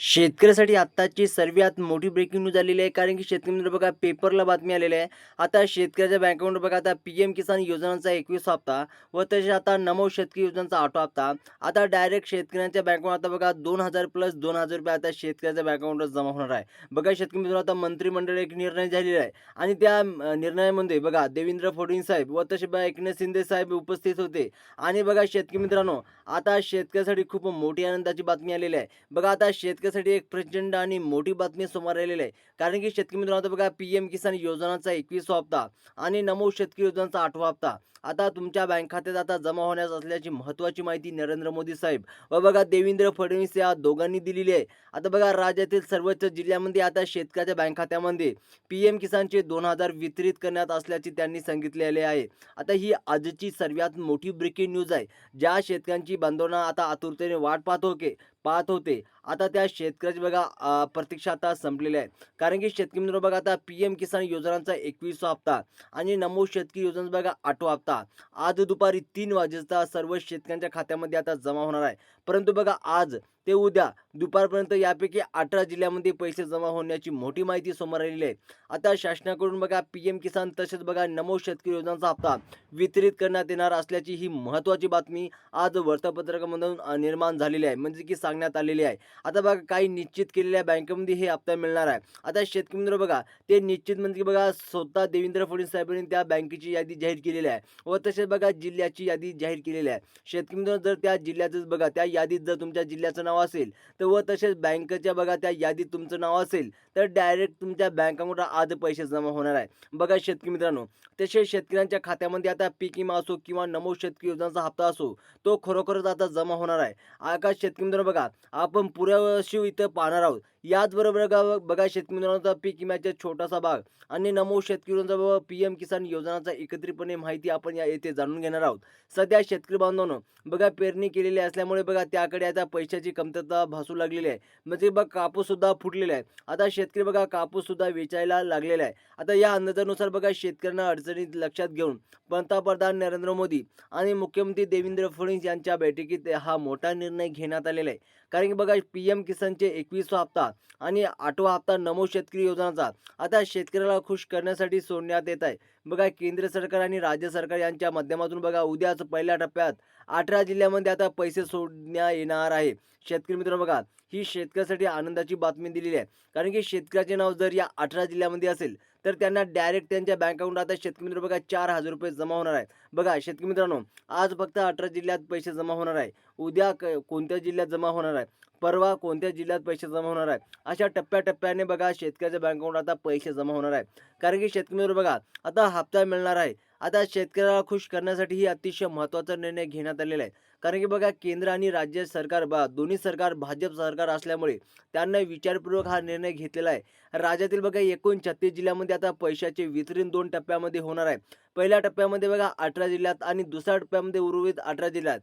शेतकऱ्यासाठी आत्ताची सर्वात मोठी ब्रेकिंग न्यूज आलेली आहे. कारण की शेतकरी मित्र बघा पेपरला बातमी आलेली आहे. आता शेतकऱ्याच्या बँक अकाउंट बघा आता पी एम किसान योजनांचा एकवीस हप्ता व तसेच आता नमो शेतकरी योजनांचा आठवा हप्ता. आता डायरेक्ट शेतकऱ्यांच्या बँक अकाउंट आता बघा दोन हजार प्लस दोन हजार रुपये आता शेतकऱ्याच्या बँक अकाउंटवर जमा होणार आहे. बघा शेतकरी मित्र आता मंत्रिमंडळ एक निर्णय झालेला आहे. आणि त्या निर्णयामध्ये बघा देवेंद्र फडणवीस साहेब व तसे बघा एकनाथ शिंदे साहेब उपस्थित होते. आणि बघा शेतकरी मित्रांनो आता शेतकऱ्यासाठी खूप मोठी आनंदाची बातमी आलेली आहे. बघा आता शेतकरी शेतकऱ्यासाठी एक प्रचंड आणि मोठी बातमी समोर आलेली आहे. कारण की शेतकरी मित्रांनो बघा पी एम किसान योजनाचा एकवीस हप्ता आणि नमो शेतकरी योजनाचा आठवा हप्ता. आता तुमच्या बँक खात्यात आता जमा होण्यास असल्याची महत्त्वाची माहिती नरेंद्र मोदी साहेब व बघा देवेंद्र फडणवीस या दोघांनी दिलेली आहे. आता बघा राज्यातील सर्वोच्च जिल्ह्यामध्ये आता शेतकऱ्याच्या बँक खात्यामध्ये पी एम किसानचे दोन हजार वितरित करण्यात असल्याचे त्यांनी सांगितलेले आहे. आता ही आजची सर्वात मोठी ब्रेकिंग न्यूज आहे. ज्या शेतकऱ्यांची बांधवना आता आतुरतेने वाट पाहत होते. पाहत होते. आता त्या शेतकऱ्याची बघा प्रतीक्षा आता संपलेली आहे कारण की शेतकरी मित्र बघा आता पी एम किसान योजनांचा एकवीसवा हप्ता आणि नमो शेतकरी योजनेचा बघा आठवा हप्ता. आज दुपारी तीन वाजेचा सर्व शेतकऱ्यांच्या खात्यामध्ये आता जमा होणार आहे. परंतु बघा आज ते उद्या दुपारपर्यंत यापैकी अठरा जिल्ह्यामध्ये पैसे जमा होण्याची मोठी माहिती समोर आलेली आहे. आता शासनाकडून बघा पी एम किसान तसेच बघा नमो शेतकरी योजनांचा हप्ता वितरित करण्यात येणार असल्याची ही महत्त्वाची बातमी आज वर्तपत्रकामधून निर्माण झालेली आहे. म्हणजे की सांगण्यात आलेली आहे. आता बघा काही निश्चित केलेल्या बँकेमध्ये हे हप्ता मिळणार आहे. आता शेतकरी मित्र बघा ते निश्चित म्हणजे की बघा स्वतः देवेंद्र फडणवीस साहेबांनी त्या बँकेची यादी जाहीर केलेली आहे. व तसेच बघा जिल्ह्याची यादी जाहीर केलेली आहे. शेतकरी मित्र जर त्या जिल्ह्यातच बघा त्या यादीत जर तुमच्या जिल्ह्याचं नाव असेल तर व तसेच बँकेच्या बघा त्या यादीत तुमचं नाव असेल तर डायरेक्ट तुमच्या बँक अकाउंटला आज पैसे जमा होणार आहे. बघा शेतकरी मित्रांनो तसेच शेतकऱ्यांच्या खात्यामध्ये आता पीक विमा असो किंवा नमो शेतकरी योजनाचा हप्ता असो तो खरोखरच आता जमा होणार आहे. आकाश शेतकरी मित्रांनो बघा आपण पुऱ्या वर्षी इथं पाहणार आहोत. याचबरोबर बघा बघा शेतकरी मित्रांनो पीक विम्याचा छोटासा भाग आणि नमो शेतकरी योजनाचा पी एम किसान योजनाचा एकत्रितपणे माहिती आपण या येथे जाणून घेणार आहोत. सध्या शेतकरी बांधवांनो बघा पेरणी केलेली असल्यामुळे बघा त्याकडे आता पैशाची कमतरता भासू लागलेली आहे. म्हणजे बघा कापूस सुद्धा फुटलेला आहे. आता शेत शेतकरी बघा कापूस सुद्धा वेचायला लागलेला आहे. आता या अंदाजानुसार बघा शेतकऱ्यांना अडचणीत लक्षात घेऊन पंतप्रधान नरेंद्र मोदी आणि मुख्यमंत्री देवेंद्र फडणवीस यांच्या बैठकीत हा मोठा निर्णय घेण्यात आलेला आहे. कारण की बघा पी एम किसानचे एकवीसवा हप्ता आणि आठवा हप्ता नमो शेतकरी योजनाचा आता शेतकऱ्याला खुश करण्यासाठी सोडण्यात येत आहे. बघा केंद्र सरकार आणि राज्य सरकार यांच्या माध्यमातून बघा उद्याच पहिल्या टप्प्यात अठरा जिल्ह्यामध्ये आता पैसे सोडण्यात येणार आहे. शेतकरी मित्र बघा ही शेतकऱ्यासाठी आनंदाची बातमी दिलेली आहे. कारण की शेतकऱ्याचे नाव जर या अठरा जिल्ह्यामध्ये असेल तर त्यांना डायरेक्ट त्यांच्या बँक अकाउंट आता शेतकरी मित्र बघा चार हजार रुपये जमा होणार आहे. बघा शेतकरी मित्रांनो आज फक्त अठरा जिल्ह्यात पैसे जमा होणार आहे. उद्या क कोणत्या जिल्ह्यात जमा होणार आहे? परवा कोणत्या जिल्ह्यात पैसे जमा होणार आहे? अशा टप्प्याटप्प्याने बघा शेतकऱ्याच्या बँक अकाउंट आता पैसे जमा होणार आहे. कारण की शेतकरी मित्र बघा आता हप्ता मिळणार आहे. आता शेतकऱ्याला खुश करण्यासाठी ही अतिशय महत्त्वाचा निर्णय घेण्यात आलेला आहे. कारण की बघा केंद्र आणि राज्य सरकार बा दोन्ही सरकार भाजप सरकार असल्यामुळे त्यांना विचारपूर्वक हा निर्णय घेतलेला आहे. राज्यातील बघा एकूण छत्तीस जिल्ह्यामध्ये आता पैशाचे वितरण दोन टप्प्यामध्ये होणार आहे. पहिल्या टप्प्यामध्ये बघा अठरा जिल्ह्यात आणि दुसऱ्या टप्प्यामध्ये उर्वरित अठरा जिल्ह्यात.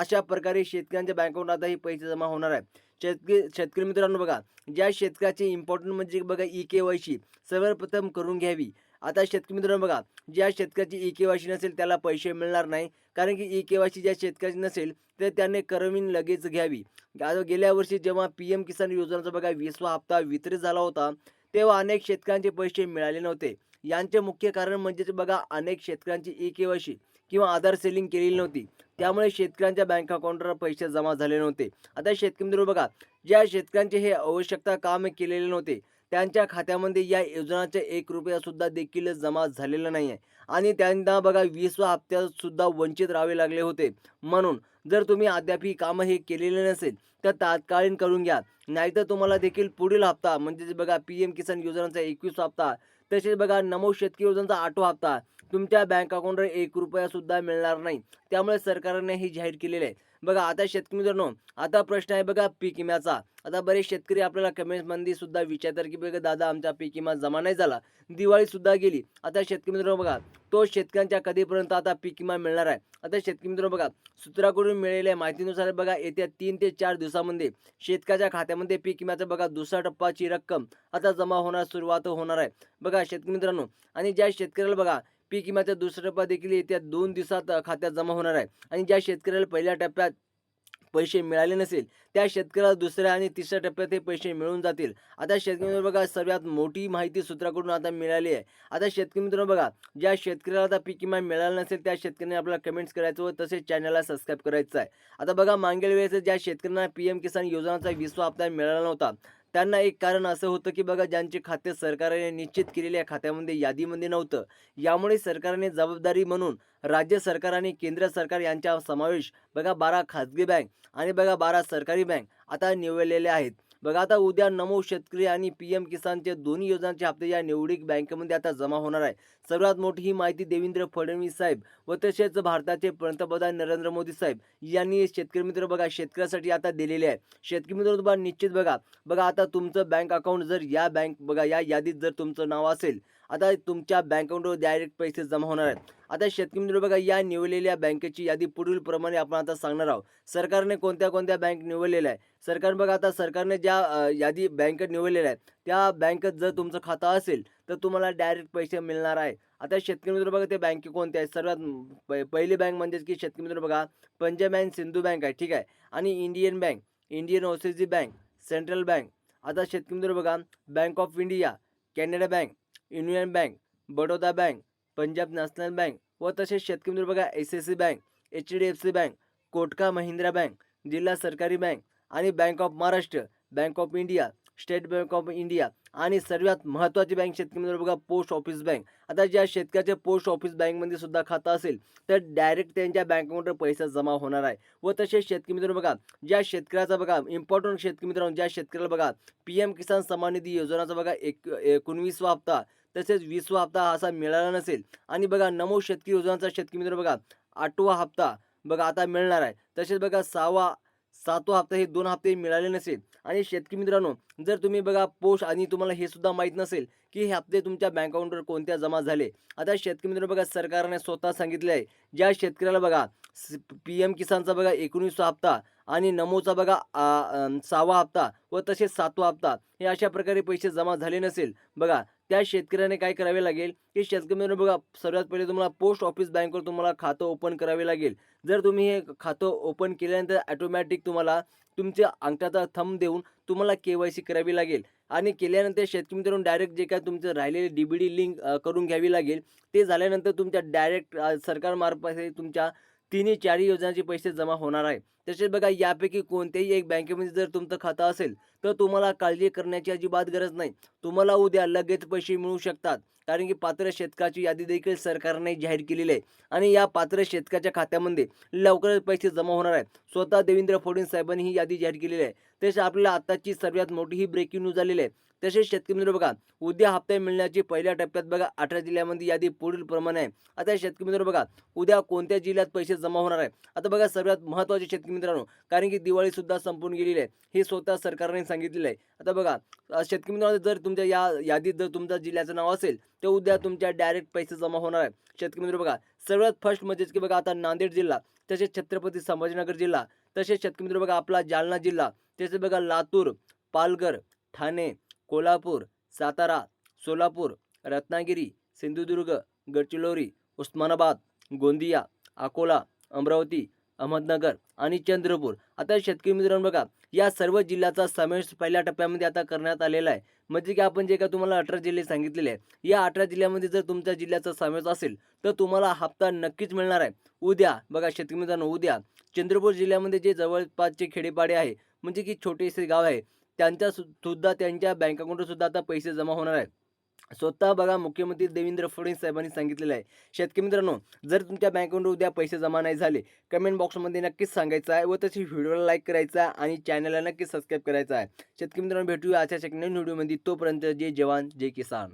अशा प्रकारे शेतकऱ्यांच्या बँक आता ही पैसे जमा होणार आहे. शेतकरी शेतकरी मित्रांनो बघा ज्या शेतकऱ्याचे इम्पॉर्टंट म्हणजे बघा ई के वाय सी सर्वप्रथम करून घ्यावी. आता शेतकरी मित्रांनो बघा ज्या शेतकऱ्याची ई के वाय सी नसेल त्याला पैसे मिळणार नाही. कारण की ई के वाय सी ज्या शेतकऱ्याची नसेल तर त्याने करवीन लगेच घ्यावी. गेल्या वर्षी जेव्हा पी एम किसान योजनेचा बघा वीसवा हप्ता वितरित झाला होता तेव्हा अनेक शेतकऱ्यांचे पैसे मिळाले नव्हते. यांचे मुख्य कारण म्हणजेच बघा अनेक शेतकऱ्यांची ई के वाय सी किंवा आधार सेलिंग केलेली नव्हती. त्यामुळे शेतकऱ्यांच्या बँक अकाउंटवर पैसे जमा झाले नव्हते. आता शेतकरी मित्र बघा ज्या शेतकऱ्यांचे हे आवश्यकता काम केलेले नव्हते त्यांच्या खात्यामध्ये या योजनाचे एक रुपयासुद्धा देखील जमा झालेला नाही आहे आणि त्यांना बघा वीसवा हप्त्यासुद्धा वंचित राहावे लागले होते. म्हणून जर तुम्ही अद्याप ही कामं हे केलेले नसेल तर तात्कालीन करून घ्या. नाहीतर तुम्हाला देखील पुढील हप्ता म्हणजेच बघा पी एम किसान योजनाचा एकवीस हप्ता तसेच बघा नमो शेतकरी योजनाचा आठवा हप्ता तुमच्या बँक अकाउंटवर एक रुपयासुद्धा मिळणार नाही. त्यामुळे सरकारने हे जाहीर केलेले आहे. बघा आता शेतकरी मित्रांनो आता प्रश्न आहे बघा पीक विम्याचा. आता बरेच शेतकरी आपल्याला कमेंट्समध्ये सुद्धा विचारतात की बघा दादा आमचा पीक विमा जमा नाही झाला. दिवाळी सुद्धा गेली. आता शेतकरी मित्रांनो बघा तो शेतकऱ्यांच्या कधीपर्यंत आता पीक विमा मिळणार आहे? आता शेतकरी मित्रांनो बघा सूत्राकडून मिळालेल्या माहितीनुसार बघा येत्या तीन ते चार दिवसामध्ये शेतकऱ्याच्या खात्यामध्ये पीक विम्याचा बघा दुसरा टप्पाची रक्कम आता जमा होणार सुरुवात होणार आहे. बघा शेतकरी मित्रांनो आणि ज्या शेतकऱ्याला बघा पीक विम्याचा दुसरा टप्पा देखील येत्या दोन दिवसात खात्यात जमा होणार आहे. आणि ज्या शेतकऱ्याला पहिल्या टप्प्यात पैसे मिळाले नसेल त्या शेतकऱ्याला दुसऱ्या आणि तिसऱ्या टप्प्यात हे पैसे मिळून जातील. आता शेतकरी बघा सर्वात मोठी माहिती सूत्राकडून आता मिळाली आहे. आता शेतकरी मित्रांनो बघा ज्या शेतकऱ्याला आता पीक विमा मिळाला नसेल त्या शेतकऱ्यांनी आपल्याला कमेंट्स करायचं व तसेच चॅनलला सबस्क्राईब करायचं आहे. आता बघा मागील वेळेस ज्या शेतकऱ्यांना पी एम किसान योजनाचा विसवा हप्ता मिळाला नव्हता त्यांना एक कारण असं होतं की बघा ज्यांचे खाते सरकारने निश्चित केलेल्या खात्यामध्ये यादीमध्ये नव्हतं. यामुळे सरकारने जबाबदारी म्हणून राज्य सरकार आणि केंद्र सरकार यांचा समावेश बघा बारा खाजगी बँक आणि बघा बारा सरकारी बँक आता निवडलेले आहेत. बघा आता उद्या नमो शेतकरी आणि पी एम किसानचे दोन्ही योजनांचे हप्ते या निवडीक बँकेमध्ये आता जमा होणार आहे. सर्वात मोठी ही माहिती देवेंद्र फडणवीस साहेब व तसेच भारताचे पंतप्रधान नरेंद्र मोदी साहेब यांनी शेतकरी मित्र बघा शेतकऱ्यासाठी आता दिलेले आहे. शेतकरी मित्र तुम्हाला निश्चित बघा. बघा आता तुमचं बँक अकाउंट जर या बँक बघा या यादीत जर तुमचं नाव असेल आता तुमच्या बँक अकाउंटवर डायरेक्ट पैसे जमा होणार आहेत. आता शेतकरी मित्र बघा या निवडलेल्या बँकेची यादी पुढील प्रमाणे आपण आता सांगणार आहोत. सरकारने कोणत्या कोणत्या बँक निवडलेल्या आहे सरकार बघा आता सरकारने ज्या यादी बँक निवडलेल्या आहेत त्या बँकेत जर तुमचं खातं असेल तर तुम्हाला डायरेक्ट पैसे मिळणार आहे आता शेतकरी मित्र बघा ते बँके कोणते आहेत? सर्वात प- पहिली बँक म्हणजेच की शेतकरी मित्र बघा पंजाब अँड सिंधू बँक आहे ठीक आहे? आणि Indian bank Indian OCC bank central bank. आता शेतकरी मित्र बघा bank of India Canada bank Union bank Baroda bank Punjab National bank व तसेच शेतकरी मित्र बघा S S C bank H D F C bank Kotak Mahindra bank जिल्हा सरकारी बँक आणि bank of Maharashtra bank of India state bank of India आणि सर्वात महत्त्वाची बँक शेतकरी मित्र बघा पोस्ट ऑफिस बँक. आता ज्या शेतकऱ्याचे पोस्ट ऑफिस बँकमध्ये सुद्धा खातं असेल तर डायरेक्ट त्यांच्या बँक अकाउंटवर पैसा जमा होणार आहे. व तसेच शेतकरी मित्र बघा ज्या शेतकऱ्याचा बघा इम्पॉर्टंट शेतकरी मित्रांनो ज्या शेतकऱ्याला बघा पी एम किसान सन्मान निधी योजनाचा बघा एक एकोणवीसवा हप्ता तसेच वीसवा हप्ता हा असा मिळाला नसेल. आणि बघा नमो शेतकरी योजनाचा शेतकरी मित्र बघा आठवा हप्ता बघा आता मिळणार आहे. तसेच बघा सहावा सातवा हप्ता हे दोन हप्ते मिळाले नसेल. आणि शेतकरी मित्रांनो जर तुम्ही बघा पोस्ट आणि तुम्हाला हे सुद्धा माहीत नसेल की हे हप्ते तुमच्या बँक अकाउंटवर कोणत्या जमा झाले. आता शेतकरी मित्र बघा सरकारने स्वतः सांगितले आहे ज्या शेतकऱ्याला बघा पी एम किसानचा बघा एकोणीसवा हप्ता आणि नमोचा बघा सहावा हप्ता व तसेच सातवा हप्ता हे अशा प्रकारे पैसे जमा झाले नसेल. बघा त्या शेतकऱ्याने काय करावे लागेल? की शेतकरी मित्रांनो बघा सर्वात पहिले तुम्हाला पोस्ट ऑफिस बँकवर तुम्हाला खातं ओपन करावे लागेल. जर तुम्ही हे खातं ओपन केल्यानंतर ॲटोमॅटिक तुम्हाला तुमच्या अंगठाचा थंब देऊन तुम्हाला के वाय सी करावी लागेल. आणि केल्यानंतर शेतकरी मित्रांनो डायरेक्ट जे काय तुमचं राहिलेले डी बी डी लिंक करून घ्यावी लागेल. ते झाल्यानंतर तुमच्या डायरेक्ट सरकारमार्फत तुमच्या तिन्ही चारही योजनांचे पैसे जमा होणार आहे. तसेच बघा यापैकी कोणत्याही एक बँकेमध्ये जर तुमचं खातं असेल तर तुम्हाला काळजी करण्याची अजिबात गरज नाही. तुम्हाला उद्या लगेच पैसे मिळू शकतात कारण की पात्र शेतकाची यादी देखील सरकारने जाहीर केलेली आहे. आणि या पात्र शेतकाच्या खात्यामध्ये लवकरच पैसे जमा होणार आहेत स्वतः देवेंद्र फडणवीस साहेबांनी ही यादी जाहीर केलेली आहे. तसे आपल्याला आताची सर्वात मोठी ही ब्रेकिंग न्यूज आलेली आहे. तसेच शेतकरी मित्र बघा उद्या हप्ते मिळण्याची पहिल्या टप्प्यात बघा अठरा जिल्ह्यामध्ये यादी पुढील प्रमाणे आहे. आता शेतकरी मित्र बघा उद्या कोणत्या जिल्ह्यात पैसे जमा होणार आहे? आता बघा सर्वात महत्त्वाचे शेतकरी मित्रांनो कारण की दिवाळी सुद्धा संपून गेलेली आहे. हे स्वतः सरकारने सांगितलेलं आहे. आता बघा शेतकरी मित्रांनो जर तुमच्या या यादीत जर तुमच्या जिल्ह्याचं नाव असेल तर उद्या तुमच्या डायरेक्ट पैसे जमा होणार आहे. शेतकरी मित्र बघा सर्वात फर्स्ट म्हणजेच की बघा आता नांदेड जिल्हा तसेच छत्रपती संभाजीनगर जिल्हा तसेच शेतकरी मित्र बघा आपला जालना जिल्हा. तसेच बघा लातूर पालघर ठाणे कोल्हापूर सातारा सोलापूर रत्नागिरी सिंधुदुर्ग गडचिरोली उस्मानाबाद गोंदिया अकोला अमरावती अहमदनगर आणि चंद्रपूर. आता शेतकरी मित्रांनो बघा या सर्व जिल्ह्याचा समावेश पहिल्या टप्प्यामध्ये आता करण्यात आलेला आहे. म्हणजे की आपण जे का तुम्हाला अठरा जिल्हे सांगितलेले आहे या अठरा जिल्ह्यामध्ये जर तुमच्या जिल्ह्याचा समावेश असेल तर तुम्हाला हप्ता नक्कीच मिळणार आहे. उद्या बघा शेतकरी मित्रांनो उद्या चंद्रपूर जिल्ह्यामध्ये जे जवळपासचे खेडेपाडे आहे म्हणजे की छोटेसे गाव आहे त्यांच्या सु- सुद्धा त्यांच्या बँक अकाउंटवर सुद्धा आता पैसे जमा होणार आहेत. स्वतः बघा मुख्यमंत्री देवेंद्र फडणवीस साहेबांनी सांगितलेलं आहे. शेतकरी मित्रांनो जर तुमच्या बँक उद्या पैसे जमा नाही झाले कमेंट बॉक्समध्ये नक्कीच सांगायचं आहे व तशी व्हिडिओला लाईक करायचा आहे आणि चॅनलला नक्कीच सबस्क्राईब करायचा आहे. शेतकरी मित्रांनो भेटूया आजच्या सेकंड व्हिडिओमध्ये तोपर्यंत जय जवान जय किसान.